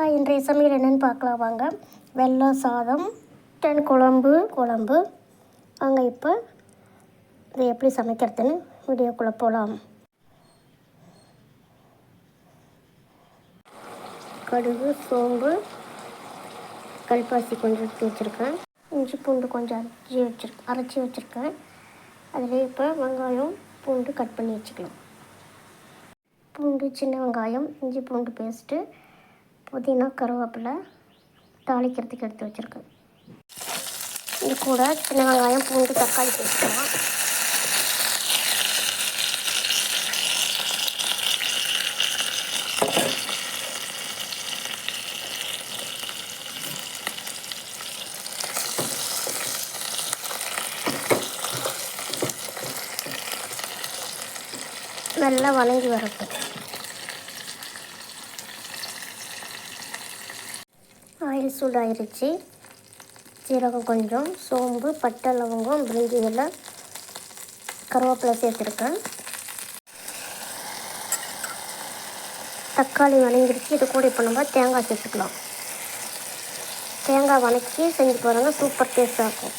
Hi இன்றைய சமையல் என்னென்னு பார்க்கலாம் வாங்க. வெள்ளை சாதம் தென் குழம்பு குழம்பு. வாங்க இப்போ இதை எப்படி சமைக்கிறதுன்னு வீடியோக்குள்ளே போகலாம் கடுகு சோம்பு கல்பாசி கொஞ்சம் எடுத்து வச்சுருக்கேன். இஞ்சி பூண்டு கொஞ்சம் அரைச்சி வச்சுருக்கேன் அரைச்சி வச்சுருக்கேன். அதில் இப்போ வெங்காயம் பூண்டு கட் பண்ணி வச்சுக்கலாம். பூண்டு சின்ன வெங்காயம் இஞ்சி பூண்டு பேஸ்ட்டு புதினா கருவேப்பிலை தாளிக்கிறதுக்கு எடுத்து வச்சுருக்கேன். இது கூட சின்ன வெங்காயம் பூண்டு தக்காளி பேஸ்ட்லாம் நல்லா வணங்கி வரட்டும். ஆயில் சூடாயிருச்சு. சீரகம் கொஞ்சம் சோம்பு பட்டை லவங்கம் பிரிஞ்சி இலை கருவேப்பிலை சேர்த்துருக்கேன். தக்காளி வணங்கிடுச்சு இது கூட இப்போ நம்ம தேங்காய் சேர்த்துக்கலாம். தேங்காய் வணக்கி செஞ்சு பாருங்கள் சூப்பர் டேஸ்ட்டாக இருக்கும்.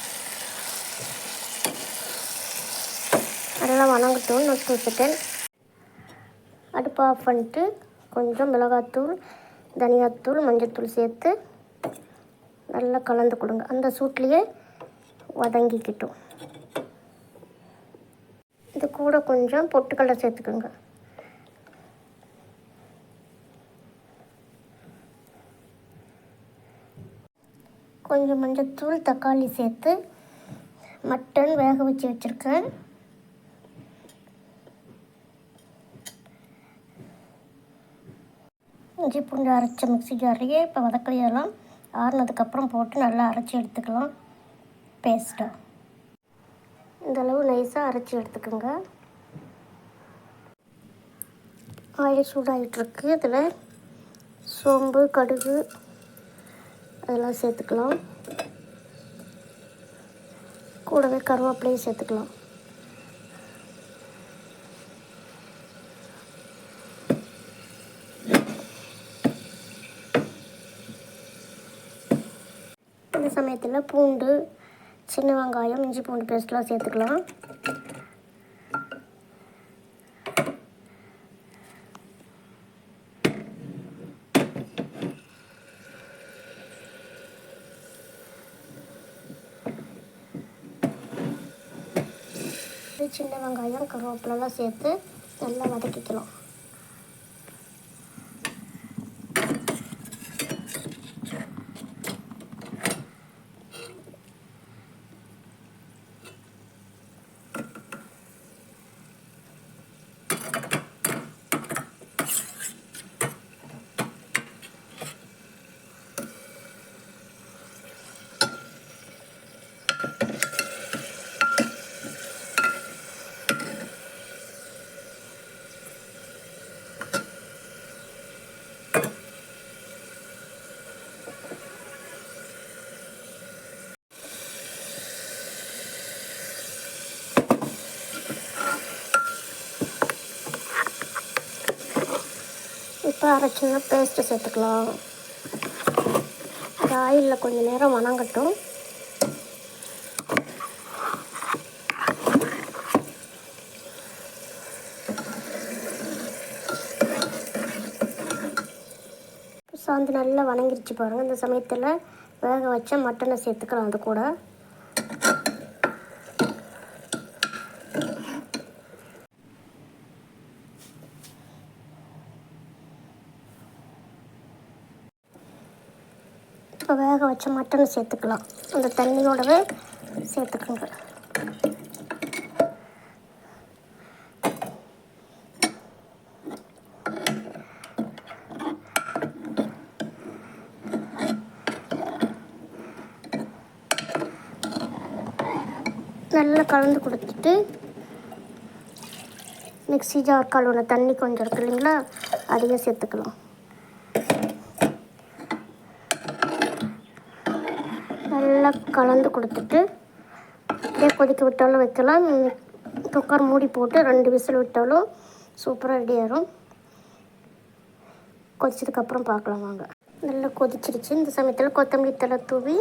நல்லா வணங்கட்டும் நட்டு வச்சுட்டேன் அடுப்பு ஆஃப் பண்ணிட்டு கொஞ்சம் மிளகாத்தூள் தனியாத்தூள் மஞ்சத்தூள் சேர்த்து நல்லா கலந்து கொடுங்க. அந்த சூட்லேயே வதங்கிக்கிட்டும். இது கூட கொஞ்சம் பொட்டுக்கடலை சேர்த்துக்கோங்க. கொஞ்சம் மஞ்சத்தூள் தக்காளி சேர்த்து மட்டன் வேக வச்சு வச்சுருக்கேன். இஞ்சி பூண்டு அரைச்ச மிக்ஸி ஜார்லேயே இப்போ வதக்கலையெல்லாம் ஆறுனதுக்கப்புறம் போட்டு நல்லா அரைச்சி எடுத்துக்கலாம். பேஸ்ட்டாக இந்தளவு நைஸாக அரைச்சி எடுத்துக்கோங்க. ஆயில் சூடாகிட்டுருக்கு இதில் சோம்பு கடுகு அதெல்லாம் சேர்த்துக்கலாம். கூடவே கருவேப்பிலையும் சேர்த்துக்கலாம். சமயத்தில் பூண்டு சின்ன வெங்காயம் இஞ்சி பூண்டு பேஸ்ட்லாம் சேர்த்துக்கலாம். சின்ன வெங்காயம் கருவேப்பிலெல்லாம் சேர்த்து நல்லா வதக்கிக்கலாம். இப்போ அரைச்சினா பேஸ்ட்டு சேர்த்துக்கலாம். இந்த ஆயிலில் கொஞ்சம் நேரம் வணங்கட்டும். சாந்து நல்லா வணங்கிருச்சு பாருங்கள் இந்த சமயத்தில் வேக வச்ச மட்டனை சேர்த்துக்கலாம் அது கூட. இப்போ வேக வச்ச மட்டன் சேர்த்துக்கலாம். அந்த தண்ணியோடவே சேர்த்துக்கோங்க. நல்லா கலந்து கொடுத்துட்டு மிக்ஸி ஜார் கழுவுன தண்ணி கொஞ்சம் இருக்கு இல்லைங்களா? அதையும் சேர்த்துக்கலாம் நல்லா கலந்து கொடுத்துட்டு அப்படியே கொதிக்க விட்டாலும் வைக்கலாம். குக்கர் மூடி போட்டு ரெண்டு விசில் விட்டாலும் சூப்பராக ரெடி ஆகிடும் கொதிச்சதுக்கப்புறம் பார்க்கலாம் வாங்க. நல்லா கொதிச்சிருச்சு. இந்த சமயத்தில் கொத்தமல்லி தலை தூவி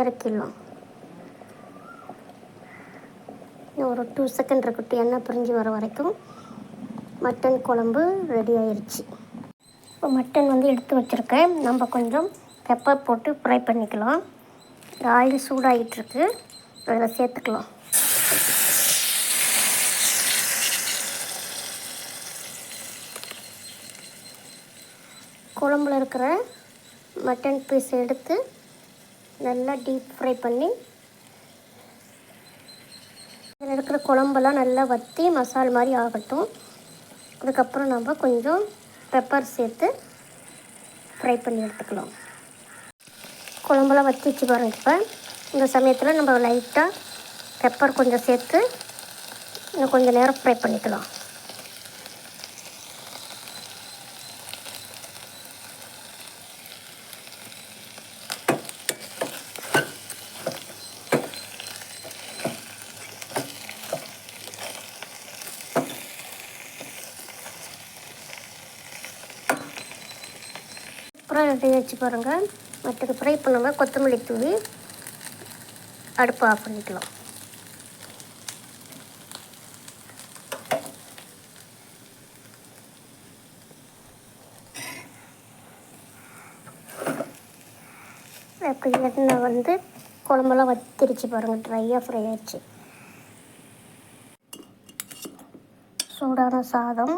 இறக்கிடலாம். ஒரு டூ செகண்ட் இருக்கட்டும். எண்ணெய் பிரிஞ்சு வர வரைக்கும் மட்டன் குழம்பு ரெடி ஆயிடுச்சு இப்போ மட்டன் வந்து எடுத்து வச்சுருக்கேன். நம்ம கொஞ்சம் பெப்பர் போட்டு ஃப்ரை பண்ணிக்கலாம். ஆயில் சூடாகிட்டுருக்கு அதில் சேர்த்துக்கலாம். குழம்புல இருக்கிற மட்டன் பீஸ் எடுத்து நல்லா டீப் ஃப்ரை பண்ணி இதில் இருக்கிற குழம்பெல்லாம் நல்லா வற்றி மசால் மாதிரி ஆகட்டும். அதுக்கப்புறம் நம்ம கொஞ்சம் பெப்பர் சேர்த்து ஃப்ரை பண்ணி எடுத்துக்கலாம். குழம்புலாம் வற்றி வச்சு பாருங்க இப்போ. இந்த சமயத்தில் நம்ம லைட்டாக பெப்பர் கொஞ்சம் சேர்த்து இன்னும் கொஞ்சம் நேரம் ஃப்ரை பண்ணிக்கலாம். அப்புறம் ரெடி வச்சு பாருங்கள் மற்றது ஃப்ரை பண்ணாமல் கொத்தமல்லி தூவி அடுப்பு ஆஃப் பண்ணிக்கலாம். அப்படி வந்து குழம்பெல்லாம் வத்திருச்சு பாருங்கள் ட்ரையாக ஃப்ரை ஆயிடுச்சு. சூடான சாதம்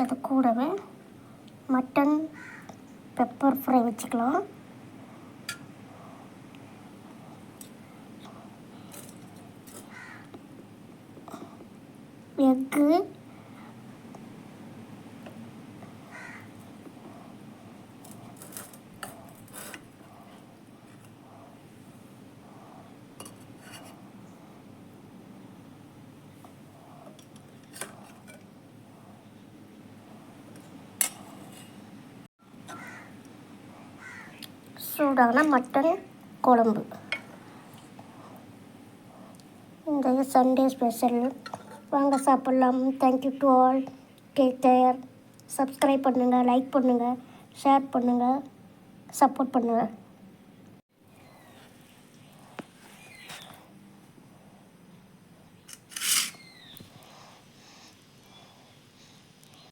அது கூடவே மட்டன் பெப்பர் ஃப்ரை வச்சுக்கலாம். எக்கு சூடான மட்டன் குழம்பு. இந்த சண்டே ஸ்பெஷல் வாங்க சாப்பிட்லாம். Thank you to all take care subscribe பண்ணுங்கள் லைக் பண்ணுங்கள் ஷேர் பண்ணுங்கள் சப்போர்ட் பண்ணுங்கள்